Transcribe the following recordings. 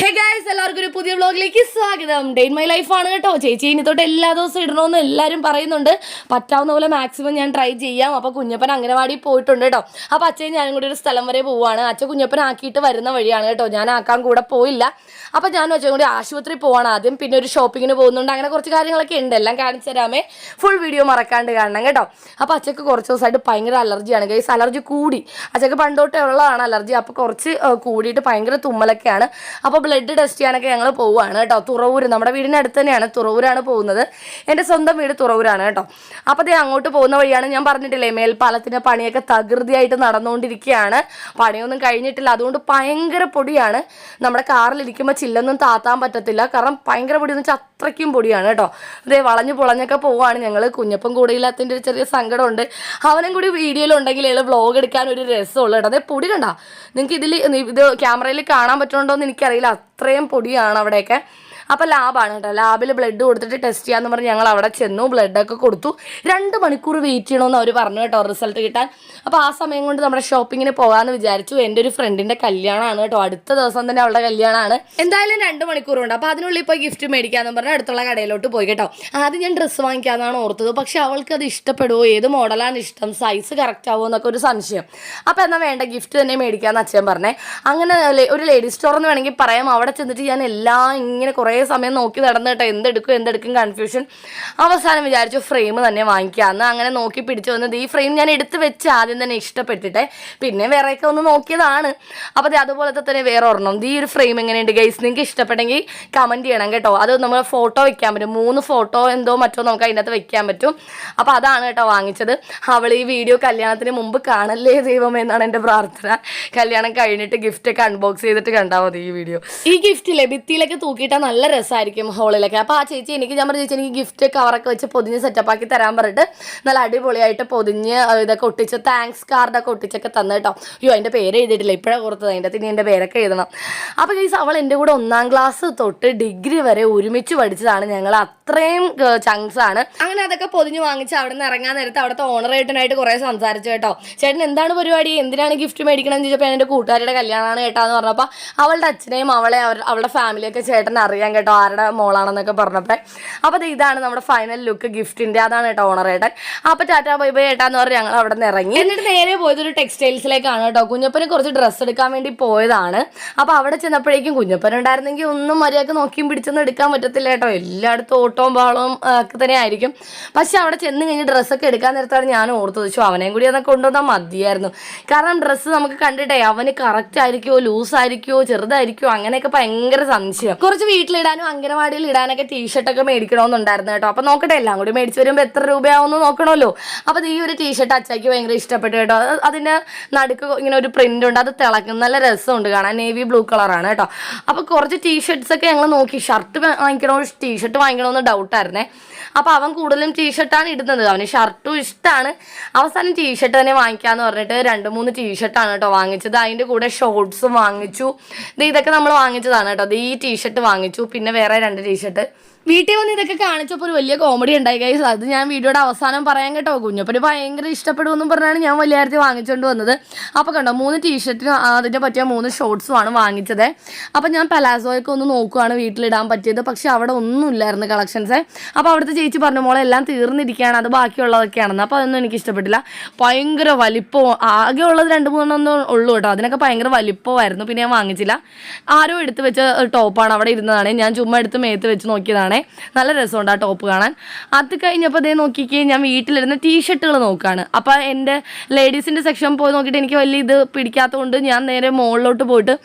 Hey guys എല്ലാവർക്കും ഒരു പുതിയ വ്ളോഗിലേക്ക് സ്വാഗതം. ഡേ ഇൻ മൈ ലൈഫാണ് കേട്ടോ. ചേച്ചി ഇനി തൊട്ട് എല്ലാ ദിവസവും ഇടണമെന്ന് എല്ലാവരും പറയുന്നുണ്ട്. പറ്റാവുന്ന പോലെ മാക്സിമം ഞാൻ ട്രൈ ചെയ്യാം. അപ്പോൾ കുഞ്ഞപ്പൻ അംഗനവാടി പോയിട്ടുണ്ട് കേട്ടോ. അപ്പോൾ അച്ഛൻ ഞാനും കൂടി ഒരു സ്ഥലം വരെ പോവുകയാണ് അച്ഛൻ കുഞ്ഞപ്പൻ ആക്കിയിട്ട് വരുന്ന വഴിയാണ് കേട്ടോ. ഞാൻ ആക്കാൻ കൂടെ പോയില്ല. അപ്പോൾ ഞാനും അച്ഛൻ കൂടി ആശുപത്രി പോവാണ്. ആദ്യം പിന്നെ ഒരു ഷോപ്പിങ്ങിന് പോകുന്നുണ്ട്. അങ്ങനെ കുറച്ച് കാര്യങ്ങളൊക്കെ ഉണ്ട്. എല്ലാം കാണിച്ചു തരാമേ. ഫുൾ വീഡിയോ മറക്കാണ്ട് കാണണം കേട്ടോ. അപ്പോൾ അച്ഛക്ക് കുറച്ച് ദിവസമായിട്ട് ഭയങ്കര അലർജിയാണ് ഗൈസ് അലർജി കൂടി. അച്ഛക്ക് പണ്ടോട്ടേ ഉള്ളതാണ് അലർജി അപ്പോൾ കുറച്ച് കൂടിയിട്ട് ഭയങ്കര തുമ്മലൊക്കെയാണ്. അപ്പോൾ ബ്ലഡ് ടെസ്റ്റ് ചെയ്യാനൊക്കെ ഞങ്ങൾ പോവുകയാണ് കേട്ടോ. തുറവൂര് നമ്മുടെ വീടിന്റെ അടുത്ത് തന്നെയാണ് തുറവൂരാണ് പോകുന്നത്. എന്റെ സ്വന്തം വീട് തുറവൂരാണ് കേട്ടോ. അപ്പോൾ ദേ അങ്ങോട്ട് പോകുന്ന വഴിയാണ് ഞാൻ പറഞ്ഞിട്ടില്ലേ മേൽപ്പാലത്തിന്റെ പണിയൊക്കെ തകൃതിയായിട്ട് നടന്നുകൊണ്ടിരിക്കുകയാണ്. പണിയൊന്നും കഴിഞ്ഞിട്ടില്ല. അതുകൊണ്ട് ഭയങ്കര പൊടിയാണ്. നമ്മുടെ കാറിലിരിക്കുമ്പോൾ ചില്ലൊന്നും താത്താൻ പറ്റത്തില്ല. കാരണം ഭയങ്കര പൊടി വെച്ചാൽ അത്രയ്ക്കും പൊടിയാണ് കേട്ടോ. അതേ വളഞ്ഞു പൊളഞ്ഞൊക്കെ പോവുകയാണ് ഞങ്ങൾ കുഞ്ഞപ്പം കൂടെ ഇല്ലാത്തതിന്റെ ഒരു ചെറിയ സങ്കടമുണ്ട്. അവനും കൂടി വീഡിയോയിലുണ്ടെങ്കിൽ ഇയാൾ വ്ളോഗ് എടുക്കാൻ ഒരു രസമുള്ളൂ കേട്ടോ. അതേ പൊടി കണ്ട. നിങ്ങൾക്ക് ഇതിൽ ഇത് ക്യാമറയിൽ കാണാൻ പറ്റുന്നുണ്ടോ എന്ന് എനിക്കറിയില്ല. അത്രയും പൊടിയാണ് അവിടെയൊക്കെ. അപ്പോൾ ലാബാണ് കേട്ടോ. ലാബിൽ ബ്ലഡ് കൊടുത്തിട്ട് ടെസ്റ്റ് ചെയ്യാമെന്ന് പറഞ്ഞ് ഞങ്ങൾ അവിടെ ചെന്നു ബ്ലഡൊക്കെ കൊടുത്തു. രണ്ട് മണിക്കൂർ വെയിറ്റ് ചെയ്യണമെന്ന് അവർ പറഞ്ഞു കേട്ടോ റിസൾട്ട് കിട്ടാൻ. അപ്പോൾ ആ സമയം കൊണ്ട് നമ്മുടെ ഷോപ്പിങ്ങിന് പോകാമെന്ന് വിചാരിച്ചു. എന്റെ ഒരു ഫ്രണ്ടിന്റെ കല്യാണമാണ് കേട്ടോ. അടുത്ത ദിവസം തന്നെ അവളുടെ കല്യാണമാണ്. എന്തായാലും രണ്ട് മണിക്കൂറുണ്ട്. അപ്പോൾ അതിനുള്ളിൽ പോയി ഗിഫ്റ്റ് മേടിക്കാമെന്ന് പറഞ്ഞ് അടുത്തുള്ള കടയിലോട്ട് പോയി കേട്ടോ. ആദ്യം ഞാൻ ഡ്രസ്സ് വാങ്ങിക്കാമെന്നാണ് ഓർത്തത്. പക്ഷേ അവൾക്ക് അത് ഇഷ്ടപ്പെടുമോ ഏത് മോഡലാണ് ഇഷ്ടം? സൈസ് കറക്റ്റ് ആവുമോ എന്നൊക്കെ ഒരു സംശയം. അപ്പോൾ എന്നാൽ വേണ്ട ഗിഫ്റ്റ് തന്നെ മേടിക്കാമെന്ന് അച്ഛൻ പറഞ്ഞേ. അങ്ങനെ ഒരു ലേഡീസ് സ്റ്റോർ എന്ന് വേണമെങ്കിൽ പറയാം. അവിടെ ചെന്നിട്ട് ഞാൻ എല്ലാം ഇങ്ങനെ കുറേ സമയം നോക്കി നടന്നു കേട്ടോ എന്തെടുക്കും എന്തെടുക്കും കൺഫ്യൂഷൻ അവസാനം വിചാരിച്ചു ഫ്രെയിം തന്നെ വാങ്ങിക്കാമെന്ന് അങ്ങനെ നോക്കി പിടിച്ചു വന്നത് ഈ ഫ്രെയിം ഞാൻ എടുത്ത് വെച്ച് ആദ്യം തന്നെ ഇഷ്ടപ്പെട്ടിട്ടെ. പിന്നെ വേറെയൊക്കെ ഒന്ന് നോക്കിയതാണ്. അപ്പോൾ അതുപോലത്തെ തന്നെ വേറെ ഒരെണ്ണം. ഈ ഒരു ഫ്രെയിം എങ്ങനെയുണ്ട് ഗൈസ് നിങ്ങൾക്ക് ഇഷ്ടപ്പെട്ടെങ്കിൽ കമന്റ് ചെയ്യണം കേട്ടോ. അത് നമ്മൾ ഫോട്ടോ വെക്കാൻ പറ്റും. മൂന്ന് ഫോട്ടോ എന്തോ മറ്റോ നമുക്ക് അതിനകത്ത് വെക്കാൻ പറ്റും. അപ്പോൾ അതാണ് കേട്ടോ വാങ്ങിച്ചത്. അവൾ ഈ വീഡിയോ കല്യാണത്തിന് മുമ്പ് കാണല്ലേ ദൈവം എന്നാണ് എന്റെ പ്രാർത്ഥന. കല്യാണം കഴിഞ്ഞിട്ട് ഗിഫ്റ്റ് ഒക്കെ അൺബോക്സ് ചെയ്തിട്ട് കണ്ടാൽ മതി ഈ വീഡിയോ ഈ ഗിഫ്റ്റിലെ ഭിത്തിയിലൊക്കെ തൂക്കിയിട്ടാൽ നല്ല രസമായിരിക്കും ഹോളിലൊക്കെ. അപ്പോൾ ആ ചേച്ചി എനിക്ക് ഞാൻ പറഞ്ഞു ചേച്ചി എനിക്ക് ഗിഫ്റ്റ് കവറൊക്കെ വെച്ച് പൊതിഞ്ഞ് സെറ്റപ്പ് ആക്കി തരാൻ പറഞ്ഞിട്ട് നല്ല അടിപൊളിയായിട്ട് പൊതിഞ്ഞ് ഇതൊക്കെ ഒട്ടിച്ച് താങ്ക്സ് കാർഡൊക്കെ ഒട്ടിച്ചൊക്കെ തന്നു കേട്ടോ. അയ്യോ അതിന്റെ പേര് എഴുതിയിട്ടില്ല. ഇപ്പോഴാണ് കൊടുത്തത് അതിന്റെ ഇനി എന്റെ പേരൊക്കെ എഴുതണം. അപ്പോൾ ഗൈസ് അവൾ എന്റെ കൂടെ ഒന്നാം ക്ലാസ് തൊട്ട് ഡിഗ്രി വരെ ഒരുമിച്ച് പഠിച്ചതാണ്. ഞങ്ങൾ അത്രയും ചങ്ക്സ് ആണ്. അങ്ങനെ അതൊക്കെ പൊതിഞ്ഞ് വാങ്ങിച്ച് അവിടെ നിന്ന് ഇറങ്ങാൻ നേരത്ത് അവിടുത്തെ ഓണറേട്ടനായിട്ട് കുറേ സംസാരിച്ചു കേട്ടോ. ചേട്ടൻ എന്താണ് പരിപാടി? എന്തിനാണ് ഗിഫ്റ്റ് മേടിക്കണം എന്ന് ചോദിച്ചപ്പോൾ എന്റെ കൂട്ടുകാരുടെ കല്യാണമാണ് കേട്ടോ എന്ന് പറഞ്ഞപ്പോൾ അവളുടെ അച്ഛനെയും അവളെ അവരുടെ ഫാമിലിയൊക്കെ ചേട്ടൻ അറിയാൻ കേട്ടോ ആരുടെ മോളാണെന്നൊക്കെ പറഞ്ഞപ്പോൾ അപ്പോൾ ഇതാണ് നമ്മുടെ ഫൈനൽ ലുക്ക് ഗിഫ്റ്റിന്റെ അതാണ് കേട്ടോ ഓണർ ഏട്ടൻ അപ്പോൾ ടാറ്റാ ബൈ ബൈ ഏട്ടാന്ന് പറഞ്ഞ് ഞങ്ങൾ അവിടെ നിന്ന് ഇറങ്ങി. എന്നിട്ട് നേരെ പോയത് ഒരു ടെക്സ്റ്റൈൽസിലേക്കാണ് കേട്ടോ. കുഞ്ഞപ്പന് കുറച്ച് ഡ്രസ്സ് എടുക്കാൻ വേണ്ടി പോയതാണ്. അപ്പോൾ അവിടെ ചെന്നപ്പോഴേക്കും കുഞ്ഞപ്പൻ ഉണ്ടായിരുന്നെങ്കിൽ ഒന്നും മര്യാദയ്ക്ക് നോക്കിയും പിടിച്ചൊന്നും എടുക്കാൻ പറ്റത്തില്ല കേട്ടോ. എല്ലായിടത്തും ഓട്ടവും പാളവും ആ, ഒക്കെ തന്നെ ആയിരിക്കും. പക്ഷെ അവിടെ ചെന്ന് കഴിഞ്ഞ് ഡ്രസ്സൊക്കെ എടുക്കാൻ നേരത്താണ് ഞാൻ ഓർത്ത് വെച്ചു അവനെയും കൂടി അതൊക്കെ കൊണ്ടുവന്നാൽ മതിയായിരുന്നു. കാരണം ഡ്രസ്സ് നമുക്ക് കണ്ടിട്ടേ അവന് കറക്റ്റ് ആയിരിക്കുമോ ലൂസ് ആയിരിക്കുമോ ചെറുതായിരിക്കുമോ അങ്ങനെയൊക്കെ ഭയങ്കര സംശയം. കുറച്ച് വീട്ടിലിടാനും അംഗനവാടിയിൽ ഇടാനൊക്കെ ടീഷർട്ടൊക്കെ മേടിക്കണമെന്നുണ്ടായിരുന്നു കേട്ടോ. അപ്പോൾ നോക്കട്ടെ എല്ലാം കൂടി മേടിച്ച് വരുമ്പോൾ എത്ര രൂപയാവുമെന്ന് നോക്കണമല്ലോ. അപ്പോൾ ഈ ഒരു ടീഷർട്ട് അച്ചാക്ക് ഭയങ്കര ഇഷ്ടപ്പെട്ടു കേട്ടോ. അത് അതിന്റെ നടുക്ക് ഇങ്ങനെ ഒരു പ്രിന്റ് ഉണ്ട് അത് തിളക്കുന്ന നല്ല രസമുണ്ട് കാണാൻ. നേവി ബ്ലൂ കളറാണ് കേട്ടോ. അപ്പോൾ കുറച്ച് ടീഷർട്ട്സ് ഒക്കെ ഞങ്ങൾ നോക്കി. ഷർട്ട് വാങ്ങിക്കണോ? ടീഷർട്ട് വാങ്ങിക്കണമെന്ന് ഡൗട്ടായിരുന്നേ അപ്പോൾ അവൻ കൂടുതലും ടീഷർട്ടാണ് ഇടുന്നത്. അവന് ഷർട്ടും ഇഷ്ടമാണ് അവസാനം ടീഷർട്ട് തന്നെ വാങ്ങിക്കാന്ന് പറഞ്ഞിട്ട് രണ്ട് മൂന്ന് ടീഷർട്ടാണ് കേട്ടോ വാങ്ങിച്ചത്. അതിന്റെ കൂടെ ഷോർട്സും വാങ്ങിച്ചു. ഇതൊക്കെ നമ്മൾ വാങ്ങിച്ചതാണ് കേട്ടോ. ഈ ടീഷർട്ട് വാങ്ങിച്ചു. പിന്നെ വേറെ രണ്ട് ടീഷർട്ട് വീട്ടിൽ വന്ന് ഇതൊക്കെ കാണിച്ചപ്പോൾ ഒരു വലിയ കോമഡി ഉണ്ടായി ഗൈസ് അത് ഞാൻ വീഡിയോയുടെ അവസാനം പറയാൻ കേട്ടോ കുഞ്ഞപ്പന് ഭയങ്കര ഇഷ്ടപ്പെടുമെന്നും പറഞ്ഞാണ് ഞാൻ വലിയ വാങ്ങിച്ചുകൊണ്ട് വന്നത്. അപ്പോൾ കണ്ടോ മൂന്ന് ടീഷർട്ടിനും അതിന്റെ പറ്റിയ മൂന്ന് ഷോർട്സുമാണ് വാങ്ങിച്ചത്. അപ്പോൾ ഞാൻ പലാസോയൊക്കെ ഒന്ന് നോക്കുവാണ് വീട്ടിലിടാൻ പറ്റിയത്. പക്ഷേ അവിടെ ഒന്നുമില്ലായിരുന്നു കളക്ഷൻസ് അപ്പോൾ അവിടുത്തെ ചേച്ചി പറഞ്ഞ മോളെ എല്ലാം തീർന്നിരിക്കുകയാണ്. അത് ബാക്കിയുള്ളതൊക്കെയാണെന്ന്. അപ്പോൾ അതൊന്നും എനിക്ക് ഇഷ്ടപ്പെട്ടില്ല. ഭയങ്കര വലിപ്പവും ആകെ ഉള്ളത് രണ്ട് മൂന്നെണ്ണം ഉള്ളൂ കേട്ടോ. അതിനൊക്കെ ഭയങ്കര വലിപ്പമായിരുന്നു. പിന്നെ ഞാൻ വാങ്ങിച്ചില്ല. ആരോ എടുത്ത് വെച്ച ടോപ്പാണ് അവിടെ ഇരുന്നതാണ്. ഞാൻ ചുമ്മാ എടുത്ത് മേത്ത് വെച്ച് നോക്കിയതാണേ. നല്ല രസമുണ്ട് ആ ടോപ്പ് കാണാൻ. അത് കഴിഞ്ഞപ്പോൾ അതേ നോക്കിക്കേ ഞാൻ വീട്ടിലിരുന്ന് ടീഷർട്ടുകൾ നോക്കുകയാണ് അപ്പോൾ എന്റെ ലേഡീസിന്റെ സെക്ഷൻ പോയി നോക്കിയിട്ട് എനിക്ക് വലിയ ഇത് പിടിക്കാത്തതുകൊണ്ട് ഞാൻ നേരെ മുകളിലോട്ട് പോയിട്ട്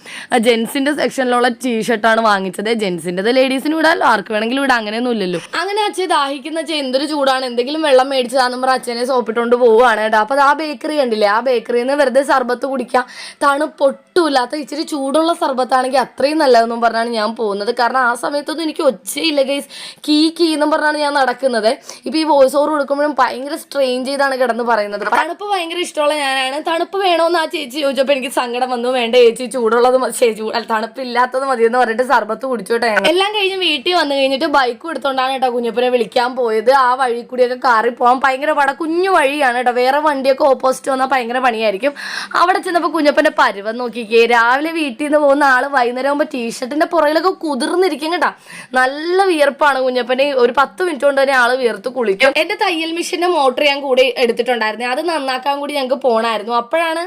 ജെൻസിന്റെ സെക്ഷനിലുള്ള ടീഷർട്ടാണ് വാങ്ങിച്ചത്. ജെൻസിന്റെത് ലേഡീസിന് വിടാമല്ലോ ആർക്ക് വേണമെങ്കിലും വിടാം അങ്ങനെയൊന്നും ഇല്ലല്ലോ. അങ്ങനെ അച്ഛൻ ദാഹിക്കുന്ന അച്ഛൻ എന്തൊരു ചൂടാണ്. എന്തെങ്കിലും വെള്ളം മേടിച്ചതാണെന്ന് പറഞ്ഞ അച്ഛനെ സോപ്പിട്ടുകൊണ്ട് പോവുകയാണ് കേട്ടോ. അപ്പോൾ ആ ബേക്കറി കണ്ടില്ലേ? ആ ബേക്കറിയിൽ നിന്ന് വെറുതെ സർബത്ത് കുടിക്കാം. തണുപ്പൊട്ടുമില്ലാത്ത ഇച്ചിരി ചൂടുള്ള സർബത്താണെങ്കിൽ അത്രയും നല്ലതെന്നും പറഞ്ഞാണ് ഞാൻ പോകുന്നത്. കാരണം ആ സമയത്തൊന്നും എനിക്ക് ഒച്ചയില്ല ഗൈസ് കീ കീ എന്നും പറഞ്ഞാണ് ഞാൻ നടക്കുന്നത്. ഇപ്പൊ ഈ വോയിസ് ഓവർ കൊടുക്കുമ്പോഴും ഭയങ്കര സ്ട്രെയിൻ ചെയ്താണ് കിടന്ന് പറയുന്നത്. തണുപ്പ് ഭയങ്കര ഇഷ്ടമുള്ള ഞാനാണ്. തണുപ്പ് വേണോന്ന് ആ ചേച്ചി ചോദിച്ചപ്പോൾ എനിക്ക് സങ്കടം വന്നു. വേണ്ട ചേച്ചി ചൂടുള്ളത് ചേച്ചി തണുപ്പില്ലാത്തത് മതി എന്ന് പറഞ്ഞിട്ട് സർബത്ത് കുടിച്ചോട്ടെ എല്ലാം കഴിഞ്ഞ് വീട്ടിൽ വന്നു കഴിഞ്ഞിട്ട് ബൈക്ക് എടുത്തോണ്ടാണ് കേട്ടോ കുഞ്ഞപ്പനെ വിളിക്കാൻ പോയത്. ആ വഴി കൂടിയൊക്കെ കാറി പോകാൻ ഭയങ്കര പട. കുഞ്ഞു വഴിയാണ് കേട്ടോ. വേറെ വണ്ടിയൊക്കെ ഓപ്പോസിറ്റ് വന്നാൽ ഭയങ്കര പണിയായിരിക്കും. അവിടെ ചെന്നപ്പോൾ കുഞ്ഞപ്പന്റെ പരുവം നോക്കിക്കേ. രാവിലെ വീട്ടിൽ നിന്ന് പോകുന്ന ആൾ വൈകുന്നേരം ആകുമ്പോൾ ടീഷർട്ടിന്റെ പുറകിലൊക്കെ കുതിർന്നിരിക്കും കേട്ടോ. നല്ല വിയർപ്പാണ് കുഞ്ഞപ്പനെ ഒരു പത്ത് മിനിറ്റ് കൊണ്ട് തന്നെ ആൾ വിയർത്ത് കുളിക്കും എന്റെ തയ്യൽ മെഷീന്റെ മോട്ടർ ഞാൻ കൂടി എടുത്തിട്ടുണ്ടായിരുന്നു അത് നന്നാക്കാൻ കൂടി ഞങ്ങൾക്ക് പോണായിരുന്നു അപ്പോഴാണ്.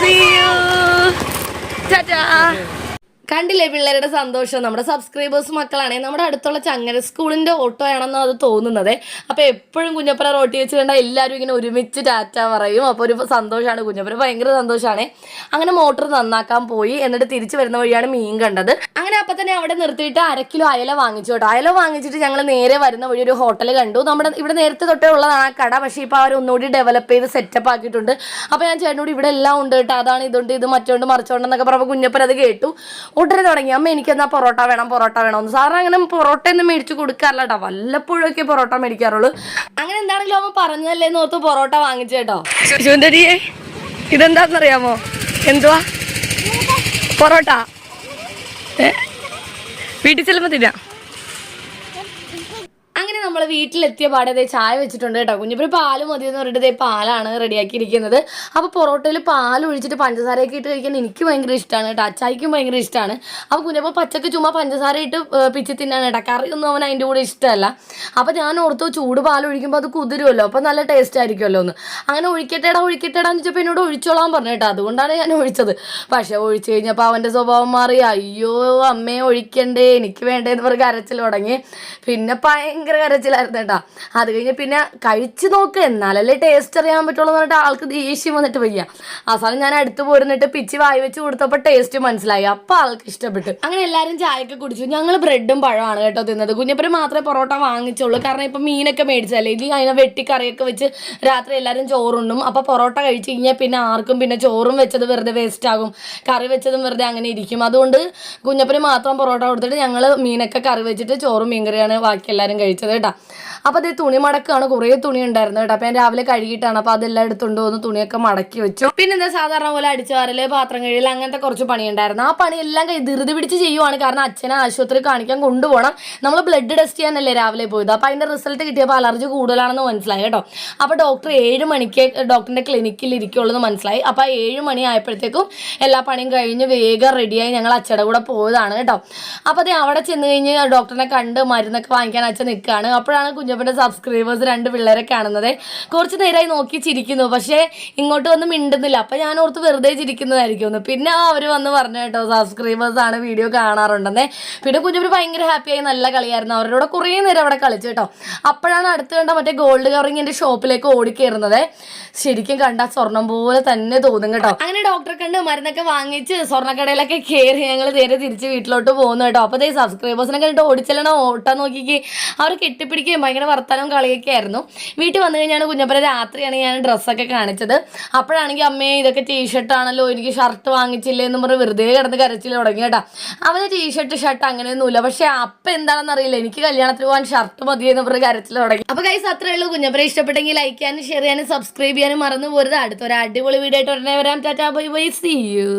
See you. Ta-ta. കണ്ടില്ലേ പിള്ളേരുടെ സന്തോഷം? നമ്മുടെ സബ്സ്ക്രൈബേഴ്സ് മക്കളാണേ നമ്മുടെ അടുത്തുള്ള ചങ്ങര സ്കൂളിന്റെ ഓട്ടോ ആണെന്ന് അത് തോന്നുന്നത്. അപ്പോൾ എപ്പോഴും കുഞ്ഞപ്പുറ റോട്ടി വെച്ച് കണ്ടാൽ എല്ലാവരും ഇങ്ങനെ ഒരുമിച്ച് ടാറ്റ പറയും. അപ്പോൾ ഒരു സന്തോഷമാണ് കുഞ്ഞപ്പുറ ഭയങ്കര സന്തോഷമാണ് അങ്ങനെ മോട്ടോർ നന്നാക്കാൻ പോയി. എന്നിട്ട് തിരിച്ചു വരുന്ന വഴിയാണ് മീൻ കണ്ടത്. അങ്ങനെ അപ്പം തന്നെ അവിടെ നിർത്തിയിട്ട് അര കിലോ അയല വാങ്ങിച്ചു കേട്ടോ. അയല വാങ്ങിച്ചിട്ട് ഞങ്ങൾ നേരെ വരുന്ന വഴി ഒരു ഹോട്ടൽ കണ്ടു. നമ്മുടെ ഇവിടെ നേരത്തെ തൊട്ടേ ഉള്ളതാണ് ആ കട. പക്ഷേ ഇപ്പോൾ അവർ ഒന്നുകൂടി ഡെവലപ്പ് ചെയ്ത് സെറ്റപ്പ് ആക്കിയിട്ടുണ്ട്. അപ്പോൾ ഞാൻ ചേട്ടനോട് ഇവിടെ എല്ലാം ഉണ്ട് കേട്ടോ. അതാണ് ഇതുണ്ട് ഇത് മറ്റോണ്ട് മറിച്ചോണ്ടെന്നൊക്കെ പറഞ്ഞപ്പോൾ കുഞ്ഞപ്പൻ അത് കേട്ടു. ഉടനെ തുടങ്ങി. അമ്മ എനിക്കെന്നാ പൊറോട്ട വേണം പൊറോട്ട വേണം സാറിന് അങ്ങനെ പൊറോട്ട ഒന്നും മേടിച്ച് കൊടുക്കാറില്ല കേട്ടോ വല്ലപ്പോഴും ഒക്കെ പൊറോട്ട മേടിക്കാറുള്ളൂ. അങ്ങനെ എന്താണെങ്കിലും അമ്മ പറഞ്ഞതല്ലേ ഓർത്ത് പൊറോട്ട വാങ്ങിച്ചു കേട്ടോ. സുന്ദരിയെ ഇതെന്താണെന്നറിയാമോ? എന്തുവാ? പൊറോട്ട? വീട്ടിൽ ചെല്ലുമ്പോൾ തിന്നാം. നമ്മൾ വീട്ടിലെത്തിയ പാടെ ദേ ചായ വെച്ചിട്ടുണ്ട് കേട്ടോ. കുഞ്ഞിപ്പര് പാൽ മതി എന്ന് പറഞ്ഞിട്ട് ദേ പാലാണ് റെഡിയാക്കിയിരിക്കുന്നത്. അപ്പോൾ പൊറോട്ടയിൽ പാൽ ഒഴിച്ചിട്ട് പഞ്ചസാരയൊക്കെ ഇട്ട് കഴിക്കാൻ എനിക്ക് ഭയങ്കര ഇഷ്ടമാണ് കേട്ടോ. അച്ചായിക്കും ഭയങ്കര ഇഷ്ടമാണ് അപ്പോൾ കുഞ്ഞപ്പോൾ പച്ചക്ക് ചുമ്മാ പഞ്ചസാര ഇട്ട് പിച്ചി തിന്നാണ് കേട്ടോ. കറിയൊന്നും അവൻ അതിന്റെ കൂടെ ഇഷ്ടമല്ല. അപ്പോൾ ഞാൻ ഓർത്തു ചൂട് പാൽ ഒഴിക്കുമ്പോൾ അത് കുതിരുമല്ലോ. അപ്പോൾ നല്ല ടേസ്റ്റ് ആയിരിക്കുമല്ലോ ഒന്ന് അങ്ങനെ ഒഴിക്കട്ടേടാ ഒഴിക്കട്ടേടാ എന്ന് വെച്ചപ്പോൾ എന്നോട് ഒഴിച്ചോളാൻ പറഞ്ഞു കേട്ടോ. അതുകൊണ്ടാണ് ഞാൻ ഒഴിച്ചത്. പക്ഷേ ഒഴിച്ചു കഴിഞ്ഞപ്പോൾ അവന്റെ സ്വഭാവം മാറി. അയ്യോ അമ്മയെ ഒഴിക്കണ്ടേ എനിക്ക് വേണ്ടേ എന്ന് പറഞ്ഞ് കരച്ചിൽ തുടങ്ങി. പിന്നെ ഭയങ്കര കരച്ചിലായിരുന്നു കേട്ടോ. അത് കഴിഞ്ഞ് പിന്നെ കഴിച്ചു നോക്ക് എന്നാലല്ലേ ടേസ്റ്റ് അറിയാൻ പറ്റുള്ളൂ എന്ന് പറഞ്ഞിട്ട് ആൾക്ക് ദേഷ്യം വന്നിട്ട് വയ്യ. അവസാനം ഞാൻ അടുത്ത് പോരുന്നിട്ട് പിച്ചി വായി വെച്ച് കൊടുത്തപ്പോൾ ടേസ്റ്റ് മനസ്സിലായി. അപ്പോൾ ആൾക്ക് ഇഷ്ടപ്പെട്ടു. അങ്ങനെ എല്ലാവരും ചായയൊക്കെ കുടിച്ചു. ഞങ്ങൾ ബ്രെഡും പഴമാണ് കേട്ടോ തിന്നത്. കുഞ്ഞപ്പന് മാത്രമേ പൊറോട്ട വാങ്ങിച്ചുള്ളൂ. കാരണം ഇപ്പം മീനൊക്കെ മേടിച്ചല്ലേ ഇത് അതിനെ വെട്ടിക്കറിയൊക്കെ വെച്ച് രാത്രി എല്ലാവരും ചോറുണ്ടും അപ്പോൾ പൊറോട്ട കഴിച്ച് കഴിഞ്ഞാൽ പിന്നെ ആർക്കും പിന്നെ ചോറും വെച്ചത് വെറുതെ വേസ്റ്റ് ആകും. കറി വെച്ചതും വെറുതെ അങ്ങനെ ഇരിക്കും. അതുകൊണ്ട് കുഞ്ഞപ്പന് മാത്രം പൊറോട്ട കൊടുത്തിട്ട് ഞങ്ങൾ മീനൊക്കെ കറി വെച്ചിട്ട് ചോറും മീൻകറിയാണ് ബാക്കി എല്ലാവരും കഴിച്ചത് കേട്ടോ. 啊。അപ്പോൾ അത് തുണി മടക്കാണ്. കുറേ തുണി ഉണ്ടായിരുന്നു കേട്ടോ. അപ്പോൾ ഞാൻ രാവിലെ കഴുകിയിട്ടാണ്. അപ്പോൾ അതെല്ലാം എടുത്തുകൊണ്ട് വന്ന് തുണിയൊക്കെ മടക്കി വെച്ചു. പിന്നെ എന്താ സാധാരണ പോലെ അടിച്ചു വാരൽ പാത്രം കഴിയൽ അങ്ങനത്തെ കുറച്ച് പണി ഉണ്ടായിരുന്നു ആ പണി എല്ലാം കൈ ധൃതി പിടിച്ച് ചെയ്യുവാണ്. കാരണം അച്ഛനെ ആശുപത്രി കാണിക്കാൻ കൊണ്ടുപോകണം. നമ്മൾ ബ്ലഡ് ടെസ്റ്റ് ചെയ്യാനല്ലേ രാവിലെ പോയത്. അപ്പോൾ അതിന്റെ റിസൾട്ട് കിട്ടിയപ്പോൾ അലർജി കൂടുതലാണെന്ന് മനസ്സിലായി കേട്ടോ. അപ്പോൾ ഡോക്ടർ ഏഴ് മണിക്ക് ഡോക്ടറിന്റെ ക്ലിനിക്കിൽ ഇരിക്കുള്ളൂ എന്ന് മനസ്സിലായി അപ്പോൾ ഏഴ് മണി ആയപ്പോഴത്തേക്കും എല്ലാ പണിയും കഴിഞ്ഞ് വേഗം റെഡിയായി ഞങ്ങൾ അച്ഛയുടെ കൂടെ പോയതാണ് കേട്ടോ. അപ്പോൾ അത് അവിടെ ചെന്ന് കഴിഞ്ഞ് ഡോക്ടറിനെ കണ്ട് മരുന്നൊക്കെ വാങ്ങിക്കാൻ അച്ഛൻ നിൽക്കുകയാണ്. അപ്പോഴാണ് കുഞ്ഞപ്പന്റെ സബ്സ്ക്രൈബേഴ്സ് രണ്ട് പിള്ളേരെ കാണുന്നത് കുറച്ച് നേരമായി നോക്കി ചിരിക്കുന്നു. പക്ഷേ ഇങ്ങോട്ട് വന്ന് മിണ്ടുന്നില്ല. അപ്പം ഞാൻ ഓർത്ത് വെറുതെ ചിരിക്കുന്നതായിരിക്കും പിന്നെ അവർ വന്ന് പറഞ്ഞു കേട്ടോ സബ്സ്ക്രൈബേഴ്സ് ആണ് വീഡിയോ കാണാറുണ്ടെന്നേ. പിന്നെ കുഞ്ഞപ്പന് ഭയങ്കര ഹാപ്പിയായി നല്ല കളിയായിരുന്നു. അവരുടെ കുറേ നേരം അവിടെ കളിച്ചു കേട്ടോ. അപ്പോഴാണ് അടുത്ത് കണ്ട മറ്റേ ഗോൾഡ് കവറിങ്ങിന്റെ ഷോപ്പിലേക്ക് ഓടിക്കയറുന്നത് ശരിക്കും കണ്ട സ്വർണം പോലെ തന്നെ തോന്നും കേട്ടോ. അങ്ങനെ ഡോക്ടറെ കണ്ട് മരുന്നൊക്കെ വാങ്ങിച്ച് സ്വർണക്കടയിലൊക്കെ കയറി ഞങ്ങൾ നേരെ തിരിച്ച് വീട്ടിലോട്ട് പോകുന്നു കേട്ടോ. അപ്പോൾ ഈ സബ്സ്ക്രൈബേഴ്സിനെ കണ്ടിട്ട് ഓടിച്ചെല്ലണം ഓട്ടം നോക്കിക്ക്. അവർ കെട്ടിപ്പിടിക്കുകയും ഭയങ്കര വർത്തമാനം കളിയൊക്കെ ആയിരുന്നു. വീട്ടിൽ വന്നു കഴിഞ്ഞാണ് കുഞ്ഞപ്പന രാത്രിയാണ് ഞാൻ ഡ്രസ്സൊക്കെ കാണിച്ചത്. അപ്പോഴാണെങ്കിൽ അമ്മയെ ഇതൊക്കെ ടീഷർട്ട് ആണല്ലോ എനിക്ക് ഷർട്ട് വാങ്ങിച്ചില്ലേ എന്ന് പറഞ്ഞ് വെറുതെ കിടന്ന് കരച്ചിൽ തുടങ്ങി കേട്ടോ. അവന് ടീഷർട്ട് ഷർട്ട് അങ്ങനെയൊന്നുമില്ല പക്ഷേ അപ്പം എന്താണെന്ന് അറിയില്ല. എനിക്ക് കല്യാണത്തിന് പോകാൻ ഷർട്ട് മതി എന്ന് പറഞ്ഞ് കരച്ചിൽ തുടങ്ങി. അപ്പോൾ കൈസ് അത്രേ ഉള്ളൂ. കുഞ്ഞപ്പനെ ഇഷ്ടപ്പെട്ടെങ്കിൽ ലൈക്ക് ചെയ്യാനും ഷെയർ ചെയ്യാനും സബ്സ്ക്രൈബ് ചെയ്യാനും മറന്നു പോരുത്. അടുത്തൊരു അടിപൊളി വീഡിയോ ആയിട്ട് ഉടനെ വരാം. Tata bye bye see you